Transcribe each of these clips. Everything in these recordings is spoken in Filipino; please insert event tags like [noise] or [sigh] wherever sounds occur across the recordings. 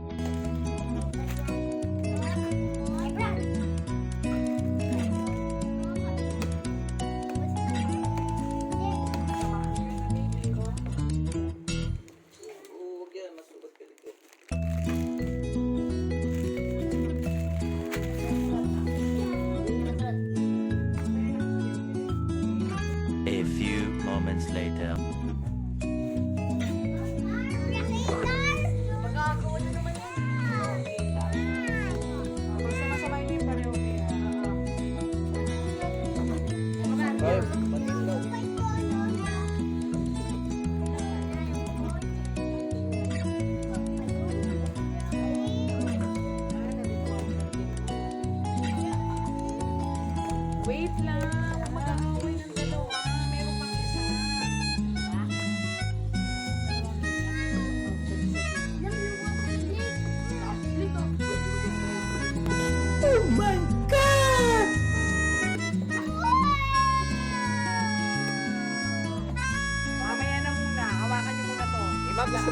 oo,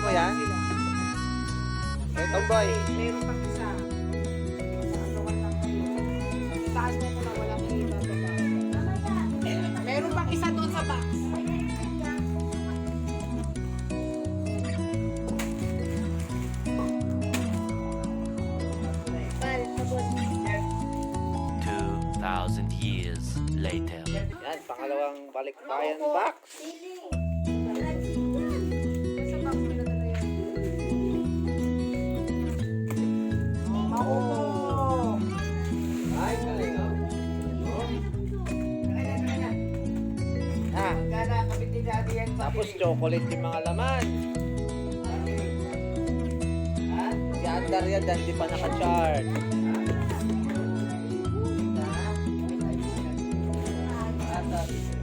mo yan? Sila. Eh, tomboy. Meron pang isa. Taas mo muna. Walang ibababa. Meron pang isa doon sa box. 2,000 years later. Yan, pangalawang balikbayan box. Maupo. Ay, galing, oh. Ah, tapos chocolate yung mga laman. Si Andar yan, dahil di pa naka-chart. May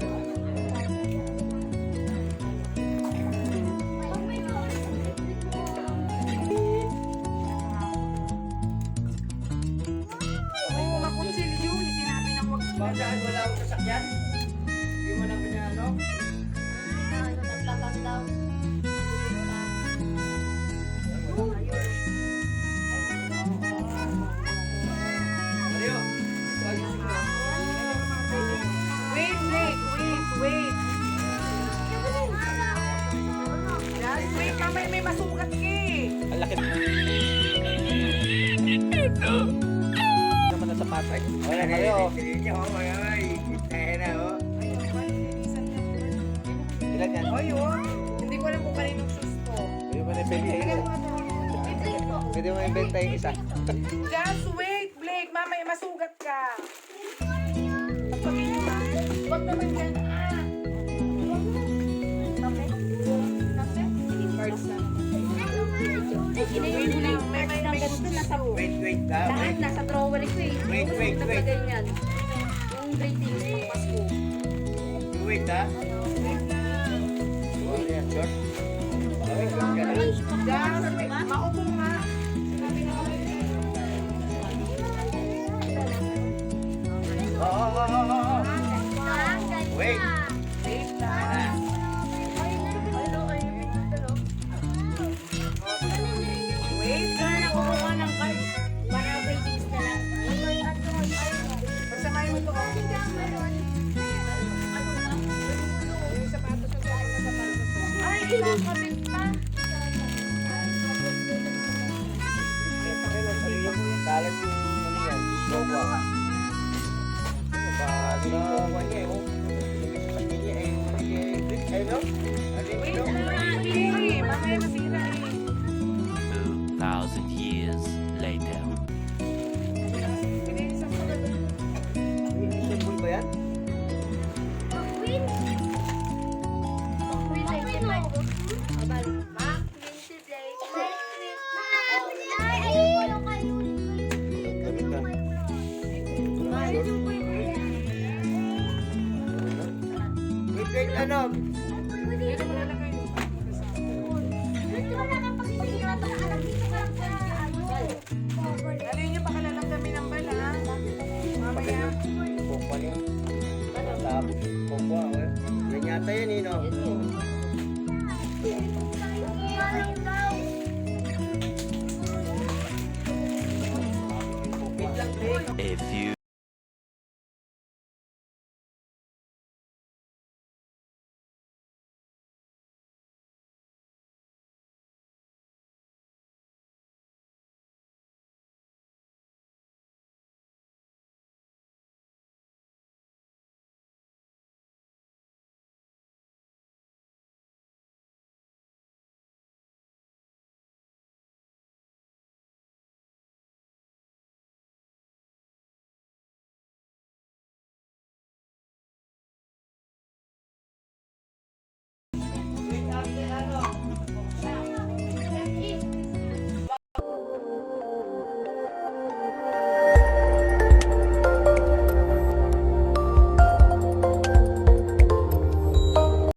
Wait, mamaya may masukat ka eh. Ang laki. naman na sa patay. Wala kayo. Sige oh, ay, ay. Kaya na, oh. Ilan yan? Oy, oh. Hindi ko alam kung kaninong shoes to. Pwede mo na ibenta Tingnan yung mo ito. Pwede mo ibenta yung isa. [laughs] Just wait, Blake. Mamaya masugat ka. Huwag naman yan. Wait, wait, ah. Lahat Wait, nasa drawer ko eh. Wait, wait, wait. Naglagay niyan. Yung greetings ng Pasko. wait, ah. Oh, yan, short. Wait lang ka na. Just wait. Maupo nga. Sinabi na kami. Oo, oo, oo, oo. Wait. Wait lang. Wait lang. Kumuha ng cards para Ay, kinakabit pa. Kalat yung ano yan. Boba. Bago na kuha niya oh. Lumit sa kanya eh. Eh, eh, no? Wait. Mamaya nasira eh. 2,000 Wait, wait, ano? Alin niyo baka lalagami ng bala. Mamaya. Pokwa niya. Tapos, pokwa. eh. Yan yata yan eh, no? Wait lang, Drake. A few